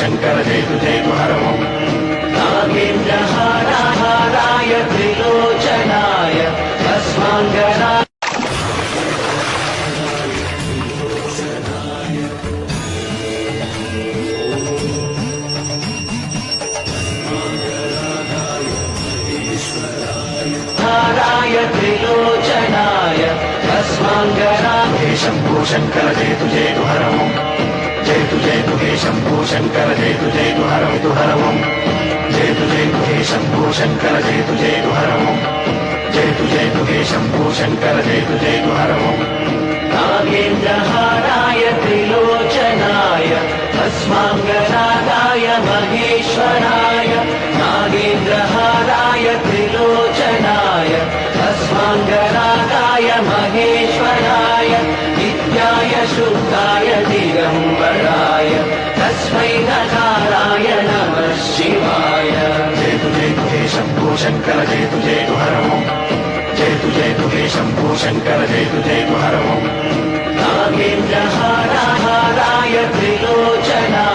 शंकर जय तु जय परमम् नागेन्द्रहाराहाराय त्रिलोचनाय अस्माङ्गना त्रिलोचनाय अस्माङ्गनादेशं జయతు హే శంభో శంకర జయతు జయతు హరమితు హరమం జయతు జయతు శంభో శంకర జయతు జయతు హరమం జయతు జయతు శంభో శంకర జయతు జయతు హరమం నాగేంద్రహారాయ త్రిలోచనాయ భస్మాంగరాగాయ మహేశ్వరాయ నాగేంద్రహారాయ త్రిలోచనాయ భస్మాంగరాగాయ మహేశ్వరాయ. शुद्धाय दिगम्बराय तस्मै नकाराय नमः शिवाय जेतु जेतु हे शम्भो शङ्कर जेतु जेतु हरमो जेतु जेतु हे शम्भो शङ्कर जेतु जेतु हरमो नागेन्द्रहारहाराय त्रिलोचना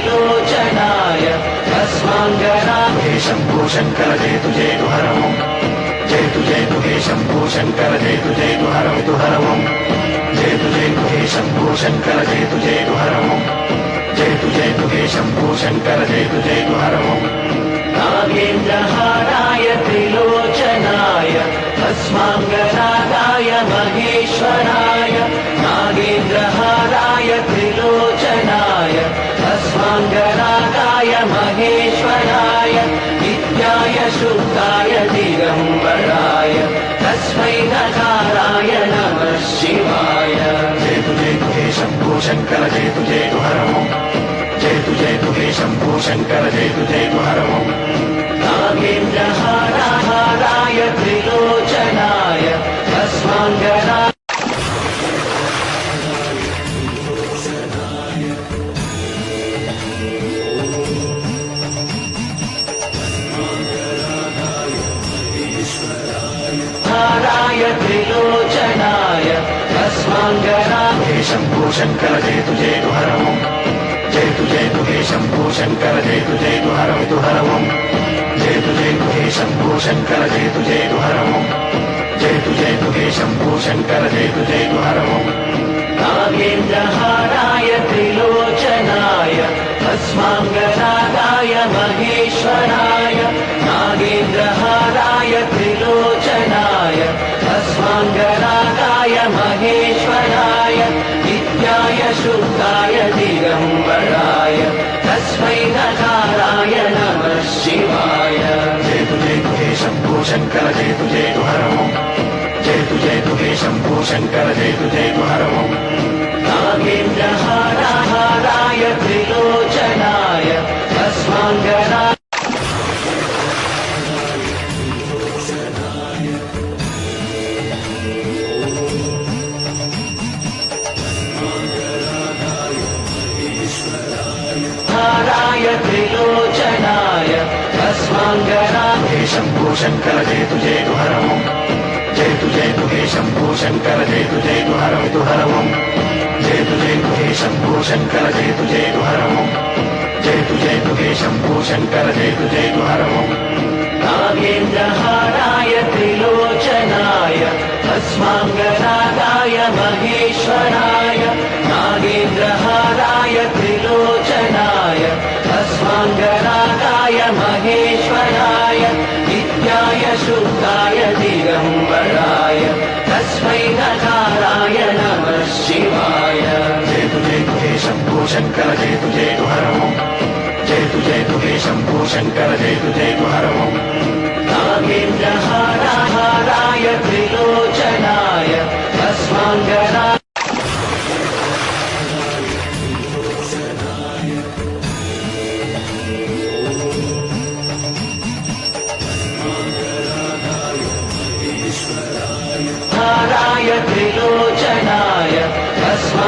त्रिलोचनाय तस्माङ्गनाभे शम्भो शङ्कर जेतु जेतु हरमम् जेतु जेतु हे शम्भो शङ्कर जेतु जेतु हरमितु हरमम् जेतु जेतु हे शम्भो शङ्कर जेतु जेतु हरमम् जेतु जेतु हे शम्भो शङ्कर जेतु जेतु हरमम् नागेन्द्रहाराय त्रिलोचनाय तस्माङ्गनाय ङ्गाय महेश्वराय नित्याय शुद्धाय दिगम्बराय तस्मै नकाराय नमः शिवाय। जेतु जेतु हे शम्भो शङ्कर जेतु जेतु हरमो जेतु जेतु हे शम्भो शङ्कर जेतु जेतु हरमो नागेन्द्रहाराय त्रिलोचनाय तस्माङ्ग शङ्कर जेतु जेतु जय जेतु जेतु हे शम्भो शङ्कर जेतु जेतु हरमितु जयतु जेतु जेतु हे शम्भो शङ्कर जेतु जेतु हरम् जेतु जेतु हे शम्भो शङ्कर जेतु जेतु जयद्वारवं नागेन्द्रहाराय त्रिलोचनाय अस्माङ्गजाताय महेश्वराय। नागेन्द्रहाराय त्रिलोचनाय अस्माङ्ग शुद्धाय दिगम्बराय तस्मै नकाराय नमः शिवाय जेतु जेतु हे शम्भो शङ्कर जेतु जेतु हरमो जेतु जेतु हे शम्भो शङ्कर जेतु जेतु हरमो नागेन्द्रहाराय त्रिलोचनाय त्रिलोचनाय तस्माङ्गनाय शम्भो शङ्कर जेतु जेतु हरम् जेतु जेतु हे शम्भो शङ्कर जेतु जेतु हरं तु हरम् जेतु जेतु हे शम्भो शङ्कर जेतु जेतु हरम् जेतु जेतु हे शम्भो शङ्कर जेतु जेतु हरम् नागेन्द्रहाराय त्रिलोचनाय तस्माङ्गनाय गणाय महेश्वराय नित्याय शुद्धाय दिगम्बराय तस्मै नकाराय नमः शिवाय जेतु जेतु हे शम्भो शङ्कर जेतु जेतु हरमो जेतु जेतु हे शम्भो शङ्कर जेतु जेतु हरमो नागेन्द्रहार हाराय त्रिलोचनाय तस्माङ्ग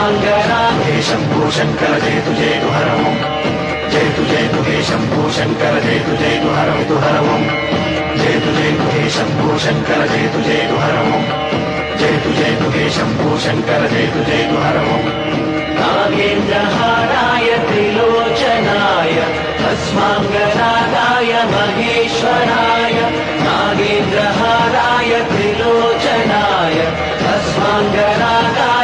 ङ्गे शम्भो शङ्कर जय जेतु जय दुहरमो जयतु जयतुके शम्भो शङ्कर जयतु जय दुहरं तुहरम जयतु जयतुके शम्भो शङ्कर जेतु जय दुहरमो जयतु जयतुके शम्भो शङ्कर जयतु जय दुहरम नागेन्द्रहाराय त्रिलोचनाय अस्माङ्गनाथाय महेश्वराय नागेन्द्रहाराय त्रिलोचनाय अस्माङ्गनाथाय